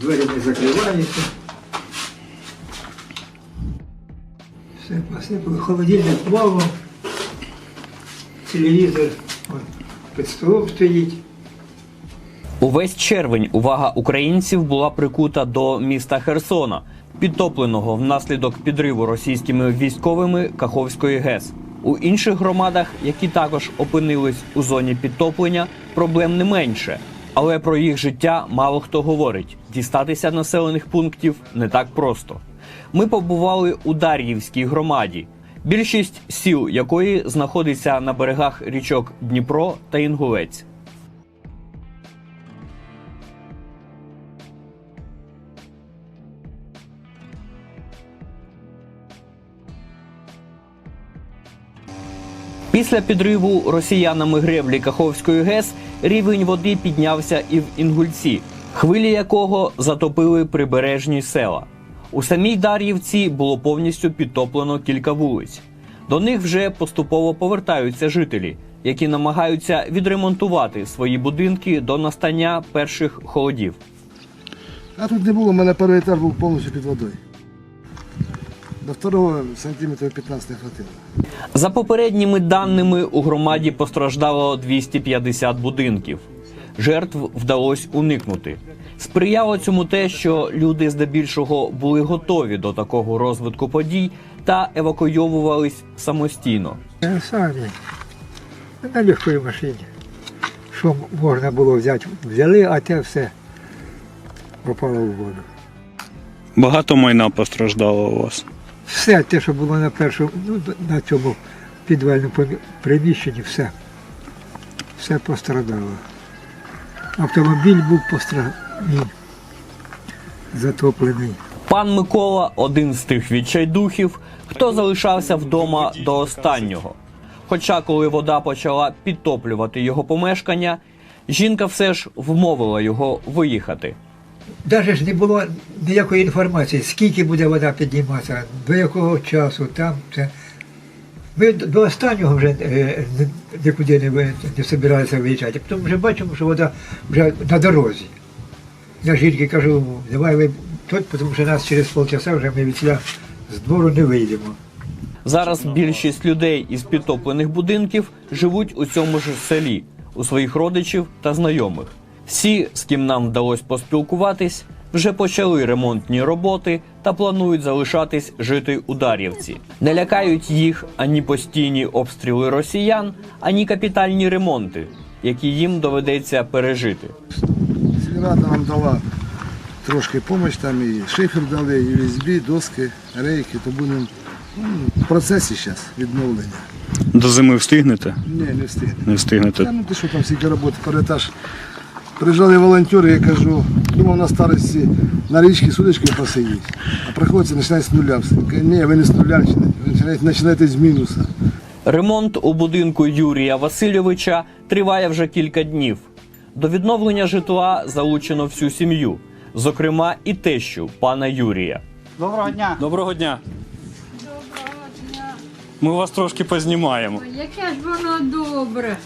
Двері не закриваються. Все посипали. Холодильник плавав. Телевізор під столом стоїть. Увесь червень увага українців була прикута до міста Херсона, підтопленого внаслідок підриву російськими військовими Каховської ГЕС. У інших громадах, які також опинились у зоні підтоплення, проблем не менше. Але про їх життя мало хто говорить. Дістатися населених пунктів не так просто. Ми побували у Дар'ївській громаді, більшість сіл якої знаходиться на берегах річок Дніпро та Інгулець. Після підриву росіянами греблі Каховської ГЕС рівень води піднявся і в Інгульці, хвилі якого затопили прибережні села. У самій Дар'ївці було повністю підтоплено кілька вулиць. До них вже поступово повертаються жителі, які намагаються відремонтувати свої будинки до настання перших холодів. А тут не було, у мене перший етаж був повністю під водою. До второго сантиметрів 15 не хватило. За попередніми даними, у громаді постраждало 250 будинків. Жертв вдалося уникнути. Сприяло цьому те, що люди здебільшого були готові до такого розвитку подій та евакуйовувались самостійно. Е, Самі. На легкій машині. Що можна було взяти, взяли, а те все попало в воду. Багато майна постраждало у вас. Все те, що було на першому, ну, на цьому підвальному приміщенні, все. Все пострадало. Автомобіль був постражданий, затоплений. Пан Микола один з тих відчайдухів, хто залишався вдома до останнього. Хоча, коли вода почала підтоплювати його помешкання, жінка все ж вмовила його виїхати. Навіть ж не було ніякої інформації, скільки буде вода підніматися, до якого часу, там це. Ми до останнього вже е, нікуди не, не збиралися виїжджати. Потім вже бачимо, що вода вже на дорозі. Я жінки кажу, давай ви тут, тому що нас через полчаса вже ми від сюди з двору не вийдемо. Зараз більшість людей із підтоплених будинків живуть у цьому ж селі, у своїх родичів та знайомих. Всі, з ким нам вдалося поспілкуватись, вже почали ремонтні роботи та планують залишатись жити у Дар'ївці. Не лякають їх ані постійні обстріли росіян, ані капітальні ремонти, які їм доведеться пережити. Сільрада нам дала трошки допомоги, там і шифер дали, і USB, доски, рейки, то будемо ну, в процесі зараз відновлення. До зими встигнете? Ні, не встигне. Не встигнете. Та ну ти що там стільки роботи, перетаж. Приїжджали волонтери, я кажу, думав на старості на річці судочкою посидіти. А приходиться починати з нуля. все. Кажу, Ні, ви не з нуля починаєте, ви починаєте- починаєте з мінуса. Ремонт у будинку Юрія Васильовича триває вже кілька днів. До відновлення житла залучено всю сім'ю, зокрема і тещу пана Юрія. Доброго дня. Доброго дня. Ми вас трошки познімаємо. Яке ж воно добре.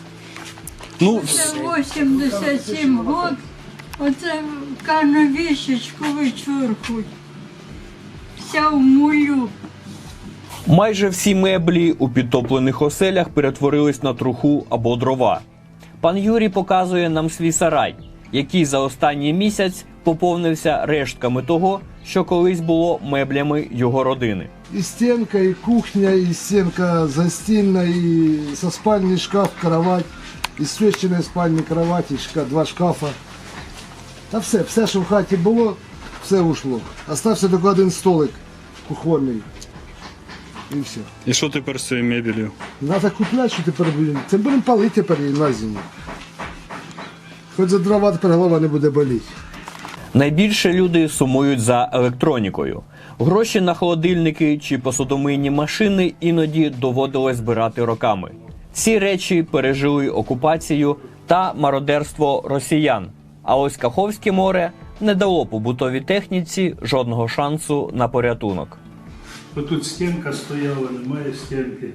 Ну, Це 87 год. Оце кожну вішечку вичуркуть. Вся в мулю. Майже всі меблі у підтоплених оселях перетворились на труху або дрова. Пан Юрій показує нам свій сарай, який за останній місяць поповнився рештками того, що колись було меблями його родини. И стенка, и кухня, и стенка застильная, и со спальный шкаф, кровать, і священної спальні кровати, два шкафа. Та все, все, що в хаті було, все ушло. Остався тільки один столик кухонний. І все. і що тепер з цією мебелью? Треба купляти, що тепер будемо. Це будемо палити тепер на зиму. Хоч за дрова тепер голова не буде боліти. Найбільше люди сумують за електронікою. Гроші на холодильники чи посудомийні машини іноді доводилось збирати роками. Ці речі пережили окупацію та мародерство росіян. А ось Каховське море не дало побутовій техніці жодного шансу на порятунок. Тут стінка стояла, немає стінки.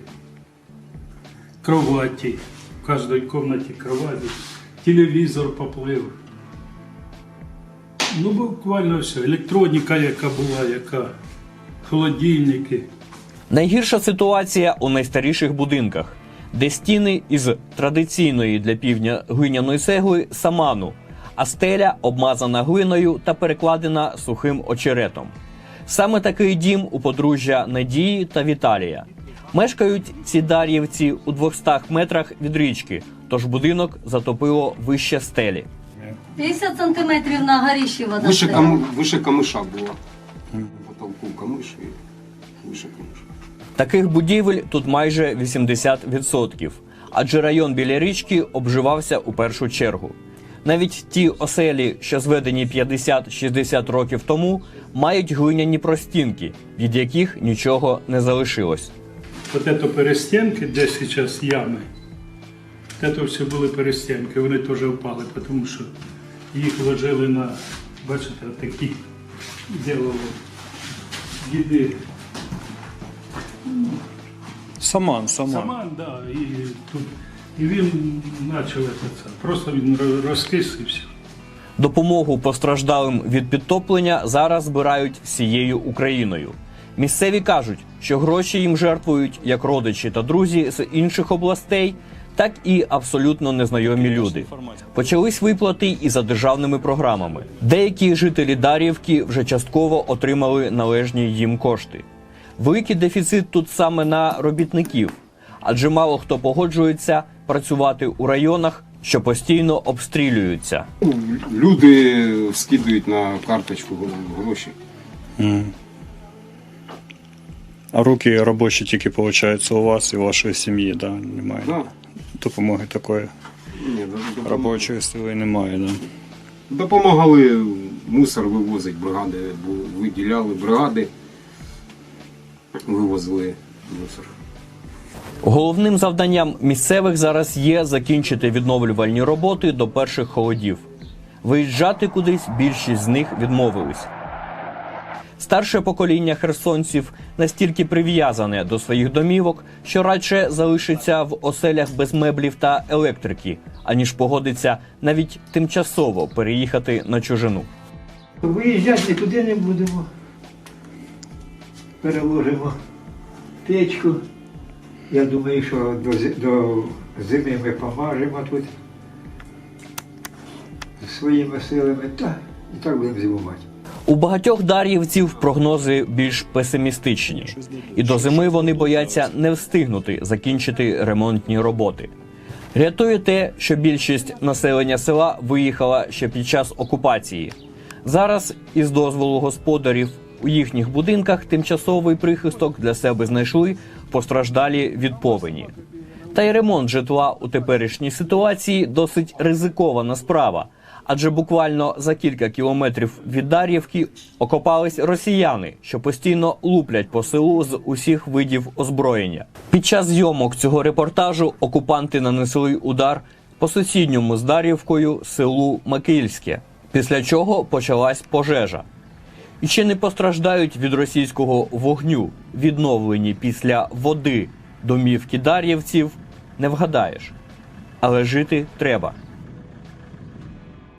Кроваті. В кожній кімнаті кроваті. Телевізор поплив. Ну, буквально все. Електроніка, яка була, яка, холодильники. Найгірша ситуація у найстаріших будинках, де стіни із традиційної для півдня глиняної цегли саману, а стеля обмазана глиною та перекладена сухим очеретом. Саме такий дім у подружжя Надії та Віталія. Мешкають ці дар'ївці у 200 метрах від річки, тож будинок затопило вище стелі. 50 сантиметрів на горіщі вода Выше, стояла. кам... выше камыша было. По потолку камыш и выше камыша. Таких будівель тут майже 80%, адже район біля річки обживався у першу чергу. Навіть ті оселі, що зведені 50-60 років тому, мають глиняні простінки, від яких нічого не залишилось. Вот это перестінки, де зараз ями. Це все були перестінки, вони теж впали, тому що їх ложили на, бачите, такі делали діди. Саман, саман. Саман, да, і тут. І він почав це. Просто він ро- розкис і все. Допомогу постраждалим від підтоплення зараз збирають всією Україною. Місцеві кажуть, що гроші їм жертвують як родичі та друзі з інших областей, так і абсолютно незнайомі люди. Почались виплати і за державними програмами. Деякі жителі Дар'ївки вже частково отримали належні їм кошти. Великий дефіцит тут саме на робітників, адже мало хто погоджується працювати у районах, що постійно обстрілюються. Ну, Люди скидують на карточку гроші. М. А руки робочі тільки, виходить, у вас і у вашої сім'ї, да? Немає. Да. Допомоги такої. Ні, да, допом- Робочої сили немає, да. Допомагали мусор вивозити, бригади виділяли бригади, вивозили мусор. Головним завданням місцевих зараз є закінчити відновлювальні роботи до перших холодів. Виїжджати кудись більшість з них відмовились. Старше покоління херсонців настільки прив'язане до своїх домівок, що радше залишиться в оселях без меблів та електрики, аніж погодиться навіть тимчасово переїхати на чужину. Виїжджати нікуди не будемо. Переложимо печку. Я думаю, що до, до зими ми помажемо тут своїми силами, та і так будемо зимувати. У багатьох дар'ївців прогнози більш песимістичні, і до зими вони бояться не встигнути закінчити ремонтні роботи. Рятує те, що більшість населення села виїхала ще під час окупації. Зараз, із дозволу господарів, у їхніх будинках тимчасовий прихисток для себе знайшли постраждалі від повені. Та й ремонт житла у теперішній ситуації досить ризикована справа, адже буквально за кілька кілометрів від Дар'ївки окопались росіяни, що постійно луплять по селу з усіх видів озброєння. Під час зйомок цього репортажу окупанти нанесли удар по сусідньому з Дар'ївкою селу Макильське, після чого почалась пожежа. Ще не постраждають від російського вогню, відновлені після води домівки дар'ївців, не вгадаєш. Але жити треба.